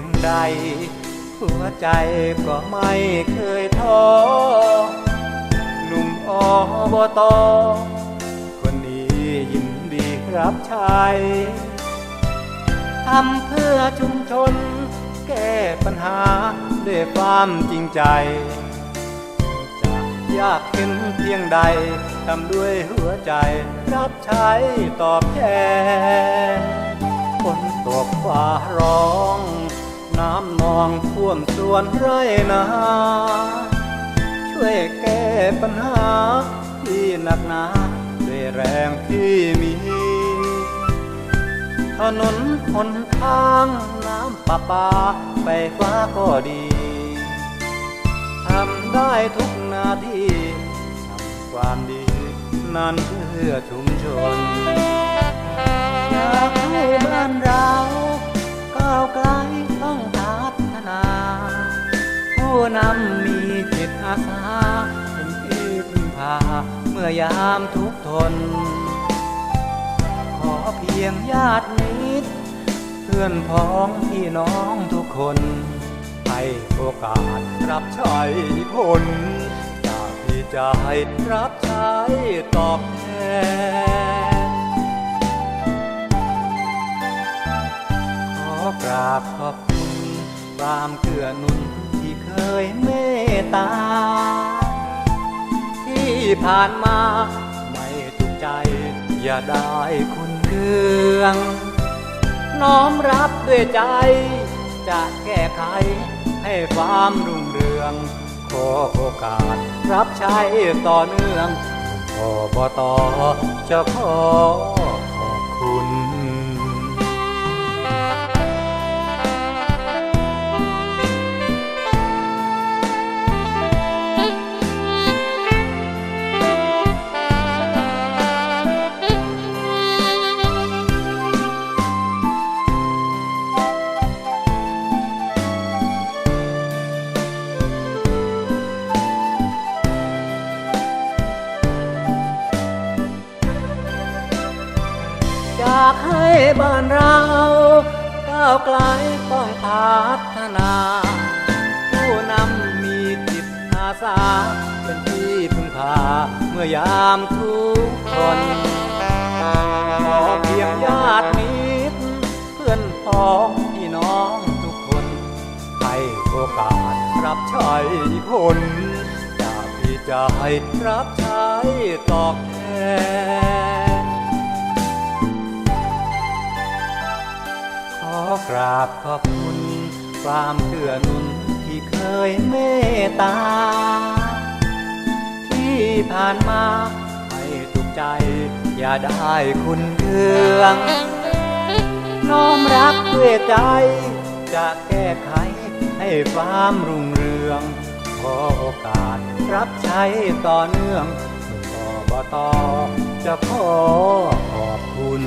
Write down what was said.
พียงใด หัวใจก็ไม่เคยท้อหนุ่มอบตคนนี้ยินดีรับใช้ทำเพื่อชุมชน แก้ปัญหาด้วยความจริงใจจะยากเห็นเพียงใด ทำด้วยหัวใจ รับใช้ตอบแทนฝนตกฟ้าร้อง น้ำนองท่วมสวนไรนา ช่วยแก้ปัญหาที่หนักหนาด้วยแรงที่มี ถนนหนทางน้ำประปาไฟฟ้าก็ดีทำได้ทุกนาทีทำความดีนั้นเพื่อชุมชนอยากให้บ้านเรา นำมีจิตอาสาเป็นที่พึ่งพาเมื่อยามทุกทน ขอเพียงญาติมิตรเพื่อนพ้องพี่น้องทุกคน ให้โอกาสรับใช้คนจากที่ใจรับใช้ตอบแทนขอกราบขอบคุณความเกื้อหนุน เคยเมตตา ที่ผ่านมาไม่ถูกใจ อย่าได้คุณเคือง น้อมรับด้วยใจ จะแก้ไขให้ความรุ่งเรือง ขอโอกาสรับใช้ต่อเนื่องอบตจะขอขอบคุณ อยากให้บ้านเราก้าวไกลต้องพัฒนา ผู้นำมีจิตอาสา เป็นที่พึ่งพาเมื่อยามทุกข์ทนขอเพียงญาติมิตรเพื่อนพ้องพี่น้องทุกคน ให้โอกาสรับใช้คนอยากที่จะให้รับใช้ตอบแทน ราบขอบคุณความเกื้อหนุนที่เคยเมตตา ที่ผ่านมาให้ถูกใจ อย่าได้คุณเคืองน้อมรับด้วยใจ จะแก้ไขให้ความรุ่งเรือง ขอโอกาสรับใช้ต่อเนื่องอบตจะขอขอบคุณ